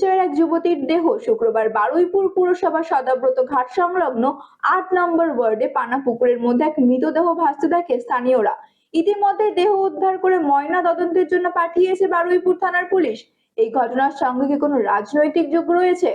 পরিচয়ের এক যুবতীর দেহ শুক্রবার বারুইপুর পুরসভা সদাব্রত ঘাট সংলগ্ন আট নম্বর ওয়ার্ডে পানা পুকুরের মধ্যে এক মৃতদেহ ভাসতে দেখে স্থানীয়রা। ইতিমধ্যে দেহ উদ্ধার করে ময়না তদন্তের জন্য পাঠিয়েছে বারুইপুর থানার পুলিশ। এই ঘটনার সঙ্গে কি কোনো রাজনৈতিক যোগ রয়েছে?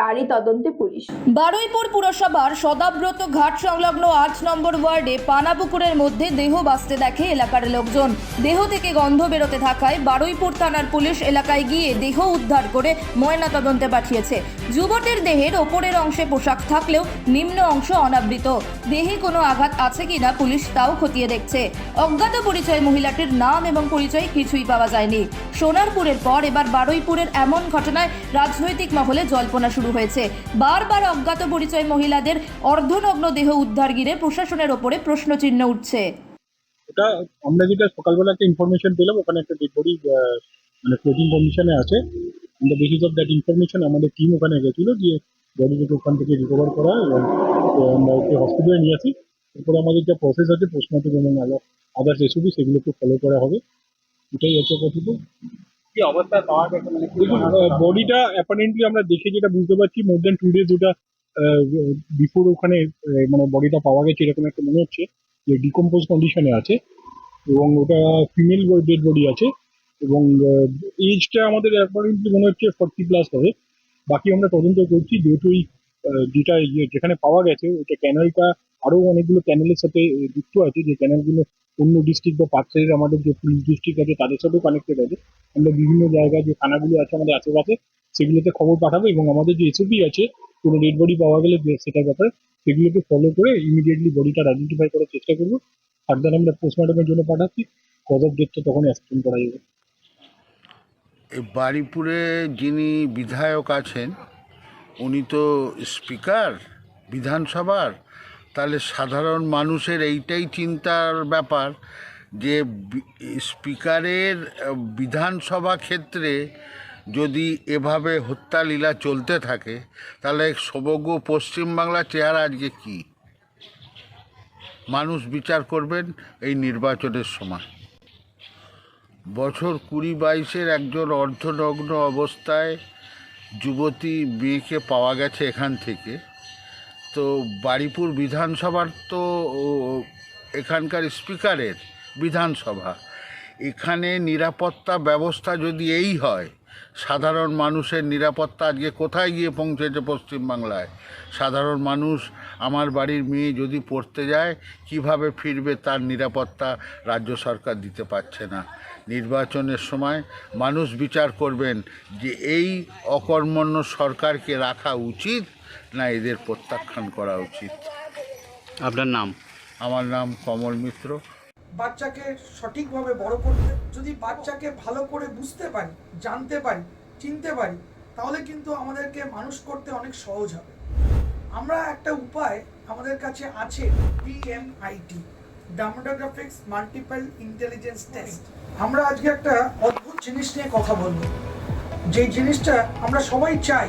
তারই তদন্তে পুলিশ। বারুইপুর পুরসভার সদাব্রত ঘাট সংলগ্ন আট নম্বর ওয়ার্ডে পানাপুকুরের মধ্যে দেহ বাঁচতে দেখে এলাকার লোকজন। দেহ থেকে গন্ধ বেরোতে থাকায় বারুইপুর থানার পুলিশ এলাকায় গিয়ে দেহ উদ্ধার করে ময়না তদন্তে পাঠিয়েছে। যুবকের দেহের ওপরের অংশে পোশাক থাকলেও নিম্ন অংশ অনাবৃত। দেহে কোনো আঘাত আছে কিনা পুলিশ তাও খতিয়ে দেখছে। অজ্ঞাত পরিচয় মহিলাটির নাম এবং পরিচয় কিছুই পাওয়া যায়নি। সোনারপুরের পর এবার বারুইপুরের এমন ঘটনায় রাজনৈতিক মহলে জল্পনা শুরু হয়েছে। বারবার অজ্ঞাত পরিচয় মহিলাদের অর্ধনগ্ন দেহ উদ্ধার ঘিরে প্রশাসনের ওপরে প্রশ্নচিহ্ন উঠছে। ওটা আমরা যেটা সকালবেলা একটা ইনফরমেশন পেলাম, ওখানে একটা ডেড বডি মানে ফ্লোটিং কন্ডিশনে আছে। The basis of that information আমাদের টিম ওখানে গেছিল যে বডিটাকে ওখান থেকে রিকভার করা এবং আমরা ওকে হসপিটালে নিয়ে আসি। এরপরে আমাদের যা প্রসেস আছে পোস্টমর্টম এবং আদার্স এসবি সেগুলোকে ফলো করা হবে। এটাই হচ্ছে কথিত কি অবস্থায় পাওয়া গেছে মানে দেখুন বডিটা অ্যাপারেন্টলি আমরা দেখে যেটা বুঝতে পারছি মোর দেন টু ডেজ ওটা বিফোর ওখানে মানে বডিটা পাওয়া গেছে এরকম একটা মনে হচ্ছে যে ডিকম্পোজ কন্ডিশনে আছে এবং ওটা ফিমেল ডেড বডি আছে এবং এজটা আমাদের অ্যাপারেন্টলি মনে হচ্ছে ফর্টি প্লাস হবে। বাকি আমরা তদন্ত করছি যেহেতু এই যেটা ইয়ে যেখানে পাওয়া গেছে ওটা ক্যানেলটা আরও অনেকগুলো ক্যানেলের সাথে যুক্ত আছে যে ক্যানেলগুলো অন্য ডিস্ট্রিক্ট বা পার্সেলের আমাদের যে পুলিশ ডিস্ট্রিক্ট আছে, তাদের সাথেও কানেক্টেড আছে। আমরা বিভিন্ন জায়গায় যে থানাগুলো আছে, আমাদের আশেপাশে, সেগুলোতে খবর পাঠাবো এবং আমাদের যে এসওপি আছে, কোনো ডেড বডি পাওয়া গেলে সেটার ব্যাপারে সেগুলোকে ফলো করে ইমিডিয়েটলি বডিটা আইডেন্টিফাই করার চেষ্টা করব। ফার্দার আমরা পোস্টমর্টমের জন্য পাঠাচ্ছি। কজ অফ তখন অ্যাসিস্টেন্ট করা যাবে। এই বাড়িপুরে যিনি বিধায়ক আছেন, উনি তো স্পিকার বিধানসভার তাহলে সাধারণ মানুষের এইটাই চিন্তার ব্যাপার যে স্পিকারের বিধানসভা ক্ষেত্রে যদি এভাবে হত্যা লীলা চলতে থাকে, তাহলে সমগ্র পশ্চিমবাংলার চেহারা আজকে কী? মানুষ বিচার করবেন এই নির্বাচনের সময়। বছর কুড়ি বাইশের একজন অর্ধনগ্ন অবস্থায় যুবতী মেয়েকে পাওয়া গেছে এখান থেকে। তো বাড়িপুর বিধানসভার তো এখানকার স্পিকারের বিধানসভা। এখানে নিরাপত্তা ব্যবস্থা যদি এই হয়, সাধারণ মানুষের নিরাপত্তা আজকে কোথায় গিয়ে পৌঁছেছে পশ্চিমবাংলায়? সাধারণ মানুষ, আমার বাড়ির মেয়ে যদি পড়তে যায়, কীভাবে ফিরবে তার নিরাপত্তা রাজ্য সরকার দিতে পারছে না। নির্বাচনের সময় মানুষ বিচার করবেন যে এই অকর্মণ্য সরকারকে রাখা উচিত না এদের প্রত্যাখ্যান করা উচিত। আপনার নাম? আমার নাম কমল মিত্র। বাচ্চাকে সঠিকভাবে বড় করতে যদি বাচ্চাকে ভালো করে বুঝতে পারি জানতে পারি চিনতে পারি তাহলে কিন্তু আমাদেরকে মানুষ করতে অনেক সহজ হবে। আমরা একটা উপায় আমাদের কাছে আছে PMIT dermatoglyphics multiple intelligence test আমরা আজকে একটা অদ্ভুত জিনিস নিয়ে কথা বলব। যে জিনিসটা আমরা সবাই চাই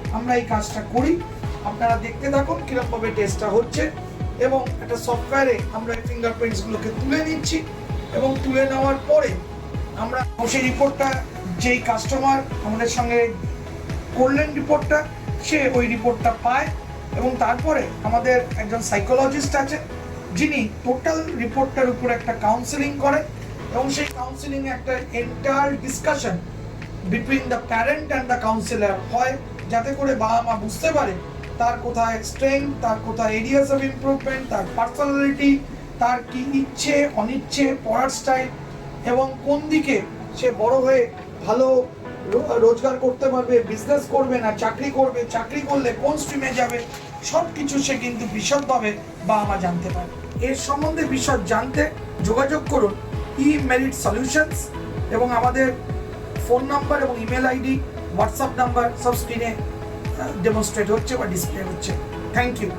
আমরা এই কাজটা করি। আপনারা দেখতে থাকুন কিরকমভাবে টেস্টটা হচ্ছে এবং একটা সফটওয়্যারে আমরা এই ফিঙ্গারপ্রিন্টসগুলোকে তুলে নিচ্ছি এবং তুলে নেওয়ার পরে আমরা সেই রিপোর্টটা যেই কাস্টমার আমাদের সঙ্গে করলেন রিপোর্টটা সে ওই রিপোর্টটা পায় এবং তারপরে আমাদের একজন সাইকোলজিস্ট আছে, যিনি টোটাল রিপোর্টটার উপর একটা কাউন্সেলিং করেন এবং সেই কাউন্সেলিং একটা enter discussion between the parent and the counsellor হয়। যাতে করে বাবা মা বুঝতে পারে তার কোথায় স্ট্রেংথ তার কোথায় এরিয়াস অফ ইমপ্রুভমেন্ট তার পার্সোনালিটি তার কি ইচ্ছে, অনিচ্ছে, পড়ার স্টাইল এবং কোন দিকে সে বড় হয়ে ভালো রোজগার করতে পারবে বিজনেস করবে না, চাকরি করবে, চাকরি করলে কোন স্ট্রিমে যাবে সব কিছু সে কিন্তু বিশদভাবে বাবা মা জানতে পারে এর সম্বন্ধে বিশদ জানতে যোগাযোগ করুন ই মেরিট সলিউশনস এবং আমাদের ফোন নাম্বার এবং ইমেল আইডি হোয়াটসঅ্যাপ নাম্বার সব স্ক্রিনে ডেমনস্ট্রেট হচ্ছে বা ডিসপ্লে হচ্ছে। Thank you